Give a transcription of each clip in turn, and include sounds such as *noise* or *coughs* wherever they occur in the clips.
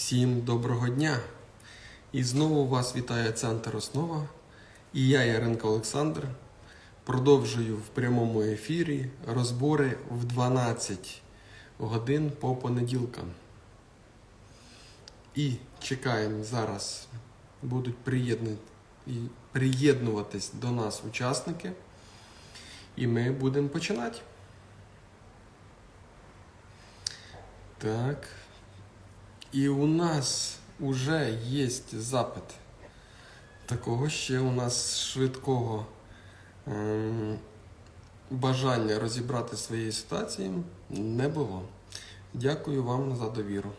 Всім доброго дня! І знову вас вітає Центр Основа. І я, Яренко Олександр, продовжую в прямому ефірі розбори в 12 годин по понеділкам. І чекаємо зараз, будуть приєднуватись до нас учасники. І ми будемо починати. Так. І у нас уже є запит. Такого ще у нас швидкого ем, бажання розібрати свої ситуації не було. Дякую вам за довіру.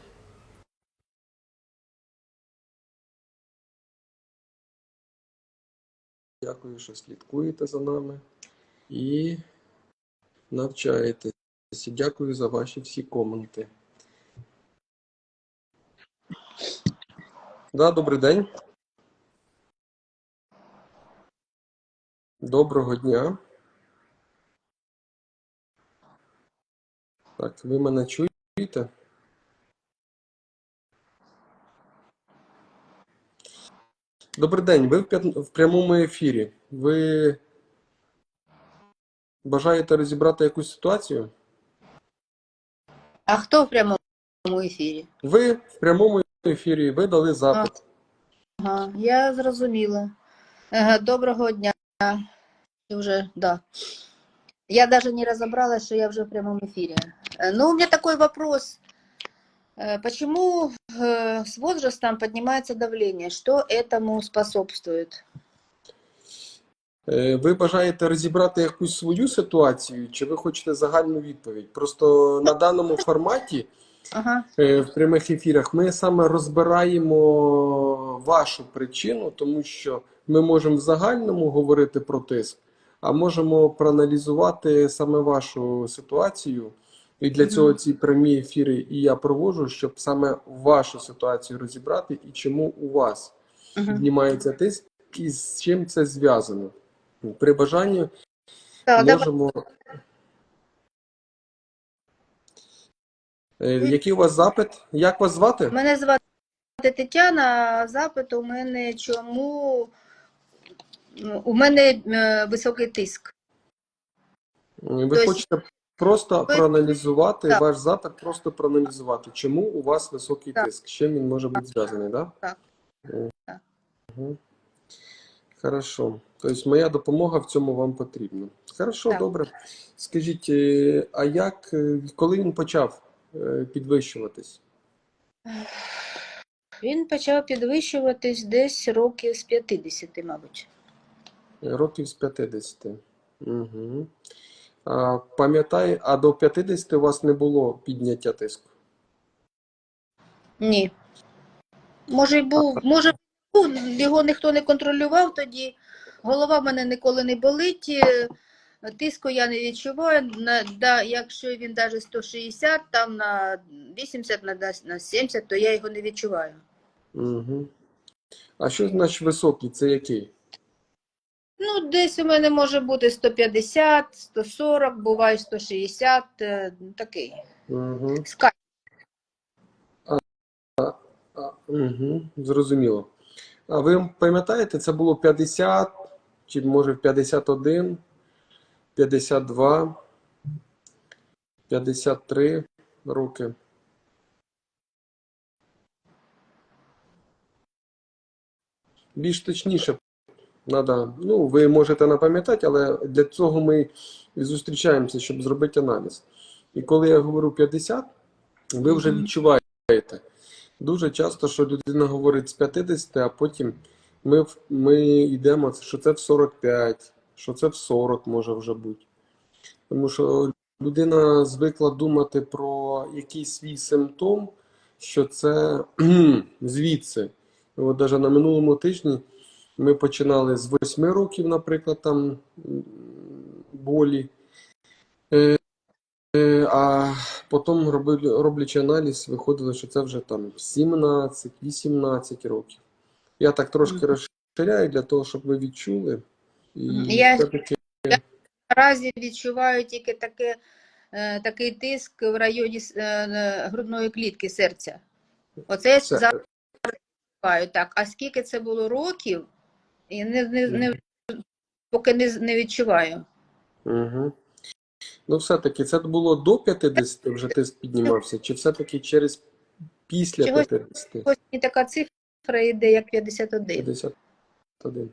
Дякую, що слідкуєте за нами і навчаєтесь. Дякую за ваші всі коменти. Да, добрий день. Доброго дня. Так, ви мене чуєте? Добрий день, ви в, прямому ефірі. Ви бажаєте розібрати якусь ситуацію? А хто в прямому ефірі? Ви в прямому ефірі, ви дали запит. Ага, я зрозуміла. Ага, доброго дня. Уже, да. Я даже не разобралась, что я уже в прямом эфире. Э, Ну, у меня такой вопрос. Э, Почему э, с возрастом поднимается давление? Что этому способствует? Е, Ви бажаєте розібрати якусь свою ситуацію, чи ви хочете загальну відповідь? Просто на даному форматі Ага, е, в прямих ефірах ми саме розбираємо вашу причину, тому що ми можемо в загальному говорити про тиск, а можемо проаналізувати саме вашу ситуацію. І для цього ці прямі ефіри і я проводжу, щоб саме вашу ситуацію розібрати і чому у вас піднімається тиск і з чим це зв'язано. При бажанні можемо. Який у вас запит? Як вас звати? Мене звати Тетяна, а запит у мене чому ну, у мене е, високий тиск. Ви Тобто- хочете просто Ви- проаналізувати Так. ваш запит, просто проаналізувати, чому у вас високий Так. тиск, з чим він може бути зв'язаний, да? Так. Так. Угу. Хорошо. Тобто моя допомога в цьому вам потрібна. Хорошо, Так. добре. Скажіть, е, а як, е, коли він почав е, підвищуватись? Він почав підвищуватись десь років з 50, мабуть. Років з 50. Угу. А, пам'ятай, а до 50 у вас не було підняття тиску? Ні. Може, й був, може, був, його ніхто не контролював тоді. Голова в мене ніколи не болить, е, тиску я не відчуваю. На, да, якщо він навіть 160, там на 80, на, на 70, то я його не відчуваю. Угу. А що значить високий? Це який? Ну, десь у мене може бути 150, 140, буває 160, е, такий. Угу. Скай. А, угу. Зрозуміло. А ви пам'ятаєте, це було 50, чи може 51, 52, 53 роки? Більш точніше, надо, ну, ви можете не пам'ятати, але для цього ми і зустрічаємося, щоб зробити аналіз. І коли я говорю 50, ви вже відчуваєте. Дуже часто, що людина говорить з 50, а потім ми, ми йдемо, що це в 45, що це в 40 може вже бути. Тому що людина звикла думати про якийсь свій симптом, що це *clears throat* звідси. От навіть на минулому тижні ми починали з 8 років, наприклад, там болі. Е, е, А потім роблячи аналіз, виходило, що це вже там 17-18 років. Я так трошки розширяю для того, щоб ви відчули. І Я- все-таки Наразі відчуваю тільки таке, е, такий тиск в районі е, грудної клітки серця. Оце я Це- зараз шукаю. Так, а скільки це було років? І не, не, не, поки не, не відчуваю. Угу. Ну, все-таки це було до 50 вже тиск піднімався, чи все-таки через після Чогось- 50? Ось така цифра йде як 51. 51.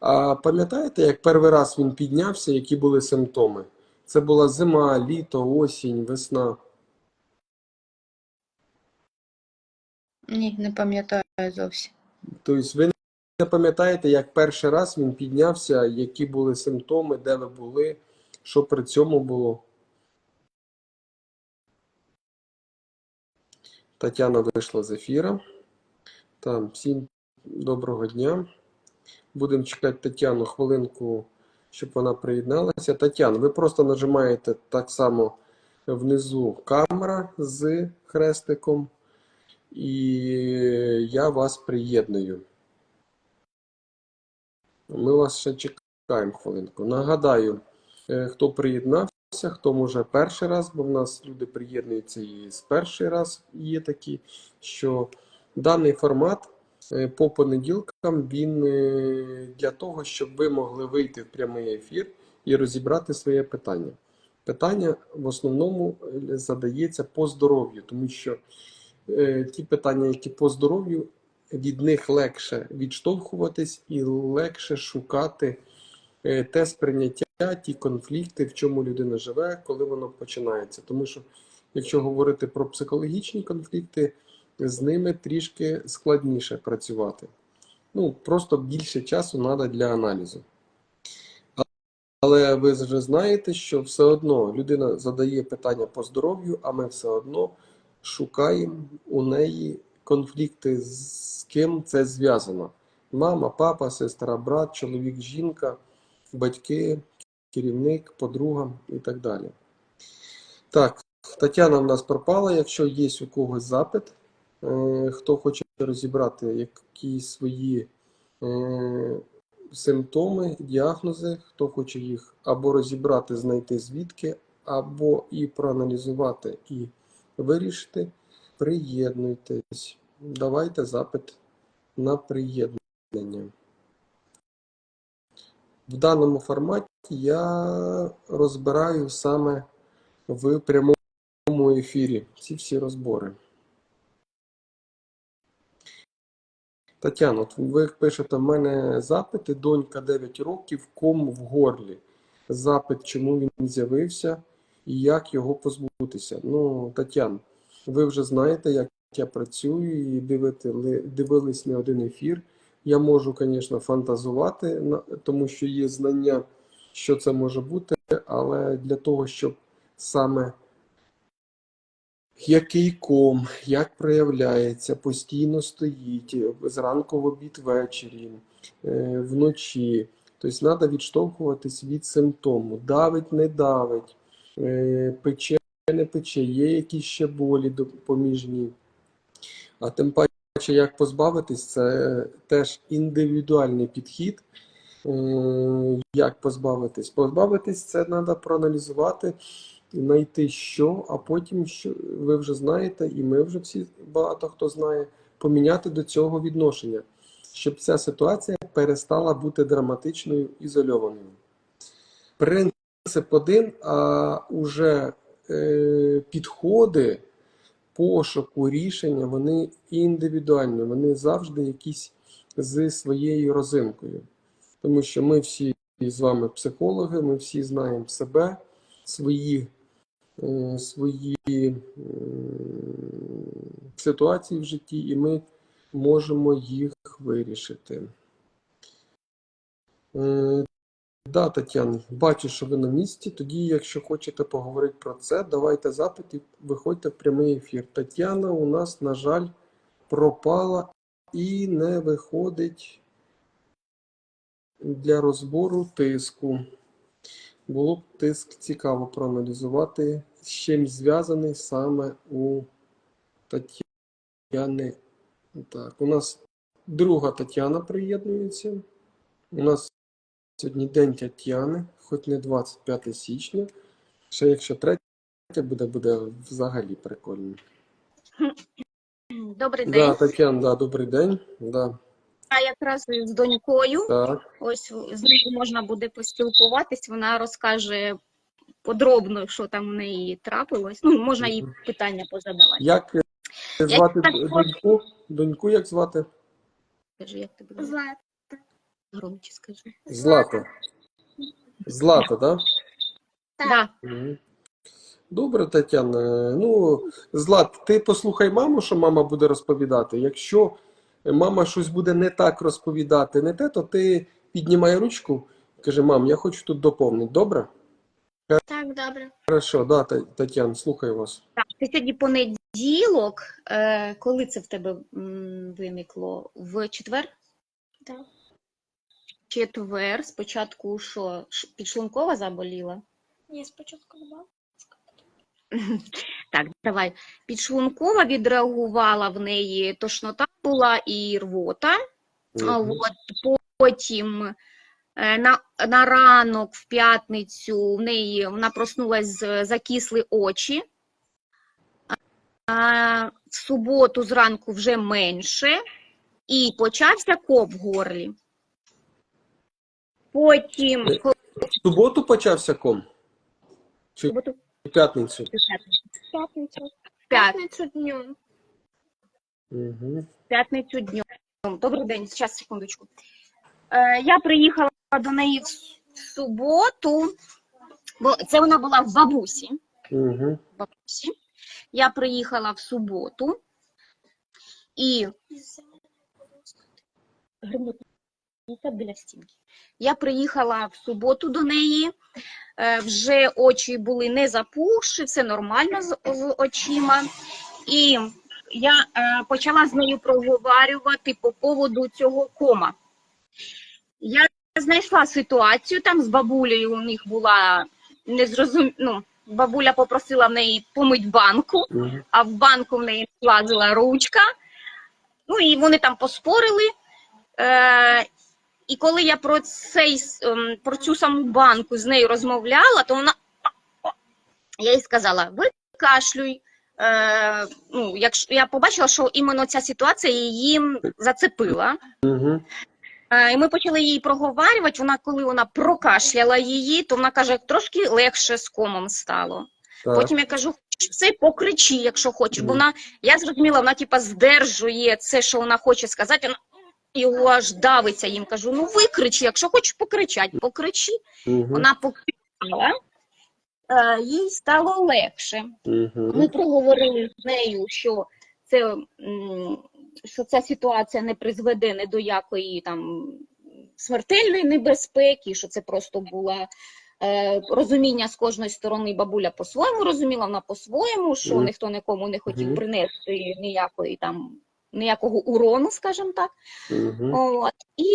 А пам'ятаєте, як перший раз він піднявся, які були симптоми? Це була зима, літо, осінь, весна. Ні, не пам'ятаю зовсім. Тобто ви не пам'ятаєте, як перший раз він піднявся, які були симптоми, де ви були, що при цьому було? Тетяна вийшла з ефіра. Там, всім доброго дня. Будемо чекати Тетяну хвилинку, щоб вона приєдналася. Тетяна, ви просто нажимаєте так само внизу камера з хрестиком, і я вас приєдную. Ми вас ще чекаємо хвилинку. Нагадаю, е, хто приєднався, хто може перший раз, бо в нас люди приєднуються і з перший раз є такі, що даний формат по понеділкам він е, для того, щоб ви могли вийти в прямий ефір і розібрати своє питання. Питання в основному е, задається по здоров'ю, тому що е, ті питання, які по здоров'ю, від них легше відштовхуватись і легше шукати е, те сприйняття, ті конфлікти, в чому людина живе, коли воно починається. Тому що, якщо говорити про психологічні конфлікти, з ними трішки складніше працювати. Ну, просто більше часу треба для аналізу. Але ви вже знаєте, що все одно людина задає питання по здоров'ю, а ми все одно шукаємо у неї конфлікти, з ким це зв'язано. Мама, папа, сестра, брат, чоловік, жінка, батьки, керівник, подруга і так далі. Так, Тетяна в нас пропала. Якщо є у когось запит, хто хоче розібрати якісь свої е, симптоми, діагнози, хто хоче їх або розібрати, знайти звідки, або і проаналізувати і вирішити, приєднуйтесь. Давайте запит на приєднання. В даному форматі я розбираю саме в прямому ефірі ці всі розбори. Тетяно, ви пишете, в мене запити, донька 9 років, ком в горлі. Запит, чому він з'явився і як його позбутися. Ну, Тетян, ви вже знаєте, як я працюю і дивите, дивились не один ефір. Я можу, звісно, фантазувати, тому що є знання, що це може бути, але для того, щоб саме який ком, як проявляється, постійно стоїть, зранку в обід ввечері, е, вночі. Тобто треба відштовхуватись від симптому. Давить, не давить, е, пече, не пече, є якісь ще болі допоміжні. А тим паче, як позбавитись, це теж індивідуальний підхід. Е, Як позбавитись? Позбавитись це треба проаналізувати, знайти що, а потім що ви вже знаєте, і ми вже всі багато хто знає, поміняти до цього відношення, щоб ця ситуація перестала бути драматичною, ізольованою. Принцип один, а уже е, підходи пошуку рішення, вони індивідуальні, вони завжди якісь з своєю розинкою. Тому що ми всі з вами психологи, ми всі знаємо себе, свої, свої ситуації в житті, і ми можемо їх вирішити. Е, Да, Тетяна, бачу, що ви на місці. Тоді, якщо хочете поговорити про це, давайте запит і виходьте в прямий ефір. Тетяна у нас, на жаль, пропала і не виходить для розбору тиску. Було б тиск цікаво проаналізувати, з чим зв'язаний саме у Тетяни. Так, у нас друга Тетяна приєднується. У нас Сьогодні день Тетяни, хоч не 25 січня. Ще якщо третя буде, буде взагалі прикольно. добрий Да, день. Тетяна, да, добрий день. Да, Я якраз з донькою. так. Ось з нею можна буде поспілкуватись. Вона розкаже подробно, що там у неї трапилось. Ну, можна їй питання позадавати. Як е, звати так доньку? Доньку як звати? Скажи, як тебе звати? Злата. Громче скажи. Злата. Злата, так? Так. Да. Добре, Тетяна. Ну, Злат, ти послухай маму, що мама буде розповідати. Якщо мама щось буде не так розповідати, не те, то ти піднімай ручку, кажи, мам, я хочу тут доповнити. Добре? Так, добре. Хорошо, да, Тетяна, слухаю вас. Так, ти сьогодні понеділок. Е, коли це в тебе виникло? В четвер? Так. Четвер. Спочатку що? Підшлункова заболіла? Ні, спочатку була. *laughs* Так, давай. Підшлункова відреагувала в неї тошнота була і рвота. Мгм. От, потім е, на, на ранок в п'ятницю в неї вона проснулась з закисли очі. А, в суботу зранку вже менше, і почався коп в горлі. Потім Е, В суботу почався ком? Чи в суботу, в п'ятницю? П'ятницю. в п'ят- П'ятницю днем. Угу. в п'ятницю днем. Добрий день, зараз секундочку. Е, я приїхала до неї в суботу, бо це вона була в бабусі. Угу. бабусі. Я приїхала в суботу і Гримотниця біля стінки. Я приїхала в суботу до неї. е, Вже очі були не запухші, все нормально з, з очима. І я е, почала з нею проговорювати по поводу цього кома. Я знайшла ситуацію там з бабулею. У них була незрозум... ну, бабуля попросила в неї помить банку, а в банку в неї влазила ручка. Ну і вони там поспорили. Е, і коли я про, цей, ем, про цю саму банку з нею розмовляла, то вона я їй сказала: викашлюй. Е, ну, якщо я побачила, що іменно ця ситуація її зацепила. Угу. Е, І ми почали її проговорювати. Вона, коли вона прокашляла її, то вона каже, трошки легше з комом стало. Так. Потім я кажу, все, покричи, якщо хочеш. Бо вона, я зрозуміла, вона типа здержує це, що вона хоче сказати. Вона його аж давиться їм. Кажу, ну викричи, якщо хочеш покричати, покричи. Угу. Вона покричала, е, їй стало легше. Ми Угу. проговорили з нею, що це що ця ситуація не призведе ні до якої там смертельної небезпеки, що це просто була е, розуміння з кожної сторони. Бабуля по-своєму розуміла, вона по-своєму, що Мгм. ніхто нікому не хотів принести ніякої там ніякого урону, скажімо так. Угу. От. І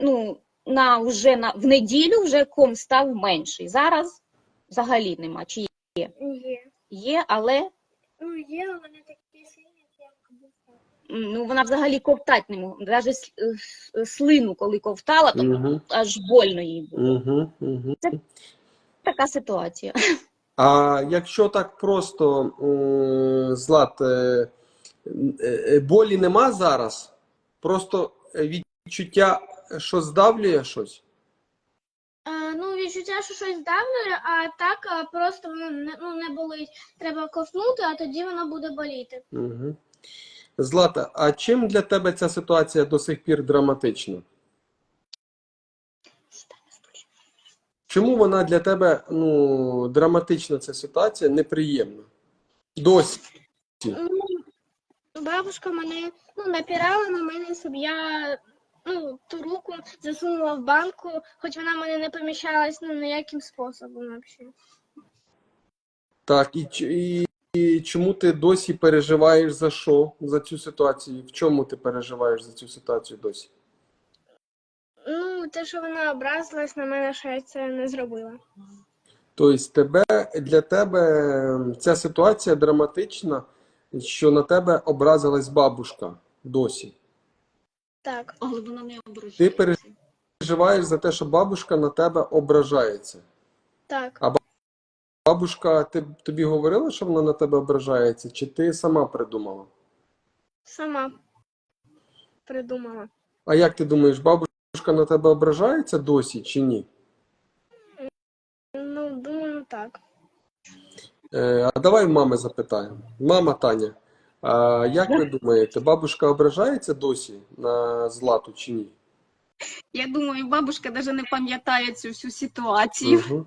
ну, на, вже на, в неділю вже ком став менший. Зараз взагалі нема. Чи є? Є. Є, але Ну, є, але вони такі сильні, як буфа. ну, вона взагалі ковтати не могла. Навіть е, слину, коли ковтала, то Угу. аж больно їй було. Угу. Угу. Така ситуація. А якщо так просто, м, Злат, е, болі нема зараз? Просто відчуття, що здавлює щось? Ну, відчуття, що щось давлює, а так просто воно не, ну, не болить. Треба ковтнути, а тоді воно буде боліти. Угу. Злата, а чим для тебе ця ситуація до сих пір драматична? Чому вона для тебе ну, драматична ця ситуація, неприємна? Досі. Ну, бабушка мене ну, напирала на мене, щоб я ну, ту руку засунула в банку, хоч вона в мене не поміщалась ну, ніяким способом взагалі. Так, і, і, і чому ти досі переживаєш за що? За цю ситуацію? В чому ти переживаєш за цю ситуацію досі? Ну, те, що вона образилась на мене, що я це не зробила. Тобто тебе, для тебе ця ситуація драматична, що на тебе образилась бабушка досі. Так. Але вона не Ти переживаєш за те, що бабушка на тебе ображається. Так. Бабушка ти, тобі говорила, що вона на тебе ображається, чи ти сама придумала? сама придумала. А як ти думаєш, бабушка на тебе ображається досі чи ні? Ну, думаю, так. Е, а давай мами запитаємо. Мама Таня, а як ви думаєте, бабушка ображається досі на Злату чи ні? Я думаю, бабушка навіть не пам'ятає цю всю ситуацію. Угу.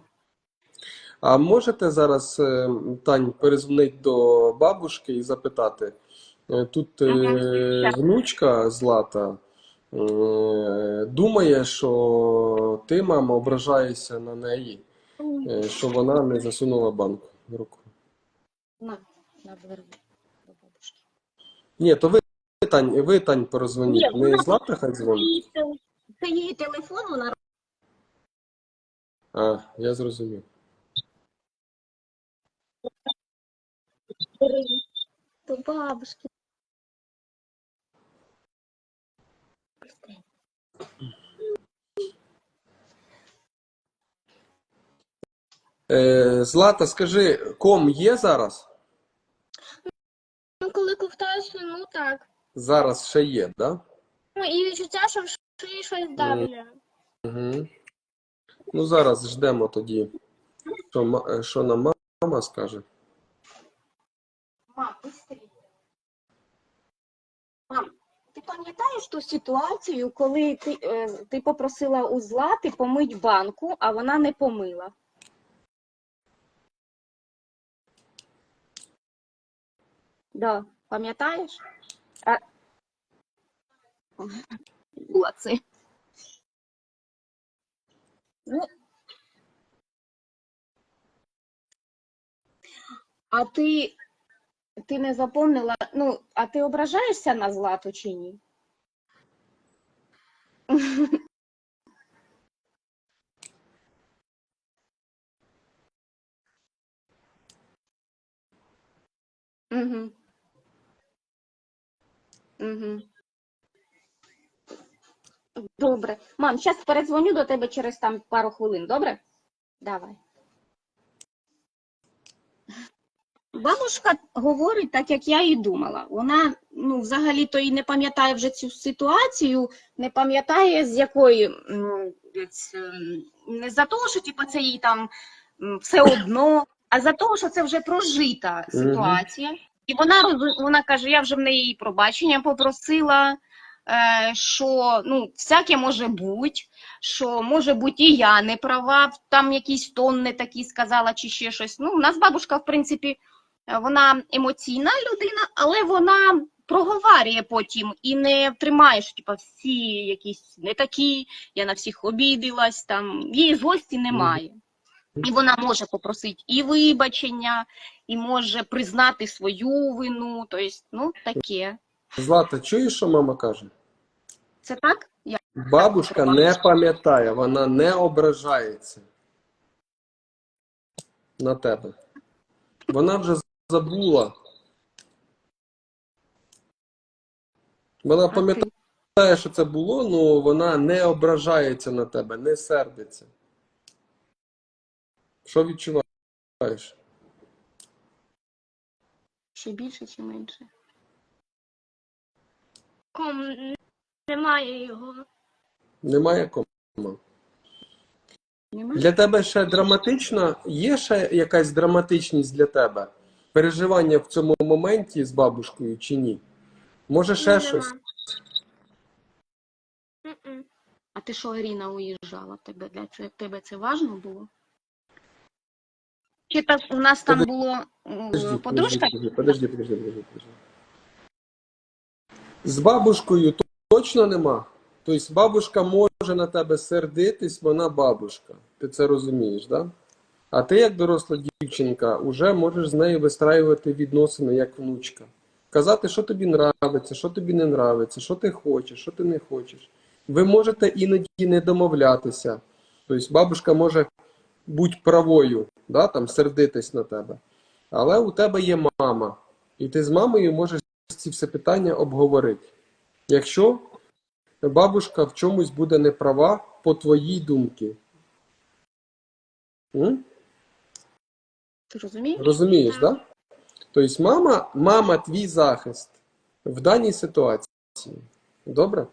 А можете зараз, е, Тань, перезвонити до бабушки і запитати? Е, Тут Ага, внучка Злата думає, що ти, мама, ображаєшся на неї, що вона не засунула банку в руку. На, на дверку до бабушки. Ні, то ви, Тань, ви, Тань, перезвоніть. Ні, Не вона- Злата хай дзвонить. Це її телефон, вона А, я зрозумів. до бабушки. Е, Злата, скажи, ком є зараз? Ну, коли ковтаюся, ну так. Зараз ще є, да? Ну, і відчуття, що в шиї щось давлює. Угу. Ну, зараз ждемо тоді, що, ма- е, що нам мама скаже. Мам, быстрее. Мам, ти пам'ятаєш ту ситуацію, коли ти, е, ти попросила у Злати помить банку, а вона не помила? Да, пам'ятаєш? А... Була це. Ну, а ти ти не запомнила, ну, а ти ображаєшся на Злату чи ні? Угу. Угу. Добре. Мам, зараз передзвоню до тебе через там пару хвилин, добре? Давай. Бабушка говорить так, як я і думала. Вона ну, взагалі-то і не пам'ятає вже цю ситуацію, не пам'ятає, з якої не за того, що типу, це їй там все одно, а за того, що це вже прожита ситуація. І вона вона каже: я вже в неї пробачення попросила, е, що ну, всяке може бути, що може бути і я не права, там якийсь тон не такий сказала, чи ще щось. Ну, у нас бабушка, в принципі, е, вона емоційна людина, але вона проговарює потім і не тримає, що типу, всі якісь не такі, я на всіх обідалась, там її злості немає. І вона може попросити і вибачення, і може признати свою вину. Тобто, ну, таке. Злата, чуєш, що мама каже? Це так? Я... Бабушка не пам'ятає, вона не ображається на тебе. Вона вже забула. Вона пам'ятає, що це було, але вона не ображається на тебе, не сердиться. Що відчуваєш? Ще більше чи менше? Ком немає його. Немає кома. Немає? Для тебе ще драматично, є ще якась драматичність для тебе? Переживання в цьому моменті з бабушкою чи ні? Може ще Нема. щось? М-м. А ти що, Ірина, уїжджала? Тебе для це тебе це важно було? Чи так у нас там Подожди, було Подожди, подружка? подожди, подожди, подожди, подожди, подожди. З бабушкою точно нема. Тобто бабушка може на тебе сердитись, вона бабушка. Ти це розумієш, да? А ти, як доросла дівчинка, вже можеш з нею вистраювати відносини як внучка. Казати, що тобі нравиться, що тобі не нравиться, що ти хочеш, що ти не хочеш. Ви можете іноді не домовлятися. Тобто бабушка може бути правою, да, там, сердитись на тебе. Але у тебе є мама, і ти з мамою можеш ці всі питання обговорити. Якщо бабушка в чомусь буде неправа по твоїй думці. М? Ти розумієш? Розумієш, так? Да? Тобто мама, мама твій захист. в даній ситуації. Добре?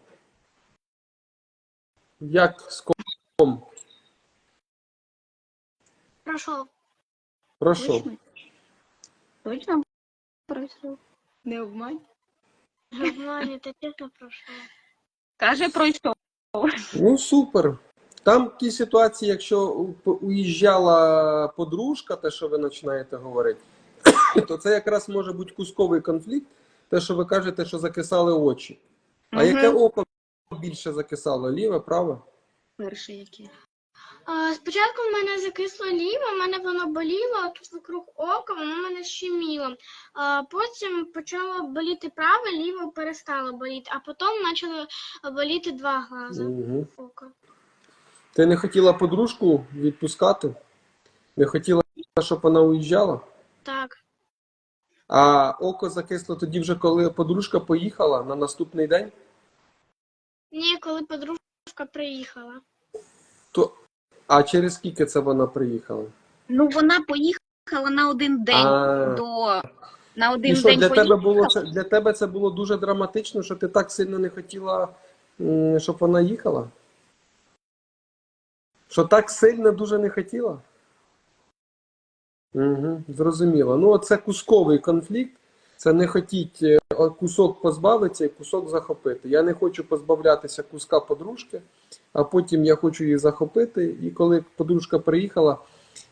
Як з ком? Пройшов. Прошу. Точно? Точно пройшов? Не обмань. Германія, ти чесно пройшов. Каже, пройшов. Ну, супер. Там ті ситуації, якщо уїжджала подружка, те, що ви починаєте говорити, *coughs* то це якраз може бути кусковий конфлікт, те, що ви кажете, що закисали очі. А Мгм. яке око більше закисало? Ліве, праве? Перше яке. Спочатку в мене закисло ліво, в мене воно боліло, тут вокруг ока воно в мене щеміло. Потім почало боліти праве, ліво перестало боліти, а потім почали боліти два глаза Угу. ока. Ти не хотіла подружку відпускати? Не хотіла, щоб вона уїжджала? Так. А око закисло тоді вже, коли подружка поїхала на наступний день? Ні, коли подружка приїхала. То... А через скільки це вона приїхала? Ну, вона поїхала на один день А. до. На один І що день для тебе поїхала. було це- для тебе це було дуже драматично, що ти так сильно не хотіла, м, щоб вона їхала? Що так сильно дуже не хотіла? Угу, зрозуміло. Ну, це кусковий конфлікт. Це не хотіть е, кусок позбавитися і кусок захопити. Я не хочу позбавлятися куска подружки, а потім я хочу її захопити. І коли подружка приїхала,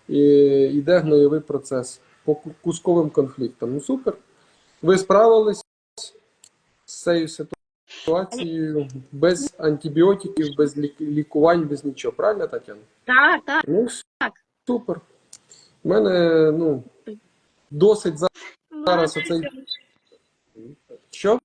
йде гнойовий процес по кусковим конфліктам. Ну супер. Ви справились з цією ситуацією без антибіотиків, без лікувань, без нічого. Правильно, Тетяна? Так, так. Ну, супер. У мене ну, досить зараз оцей. Що?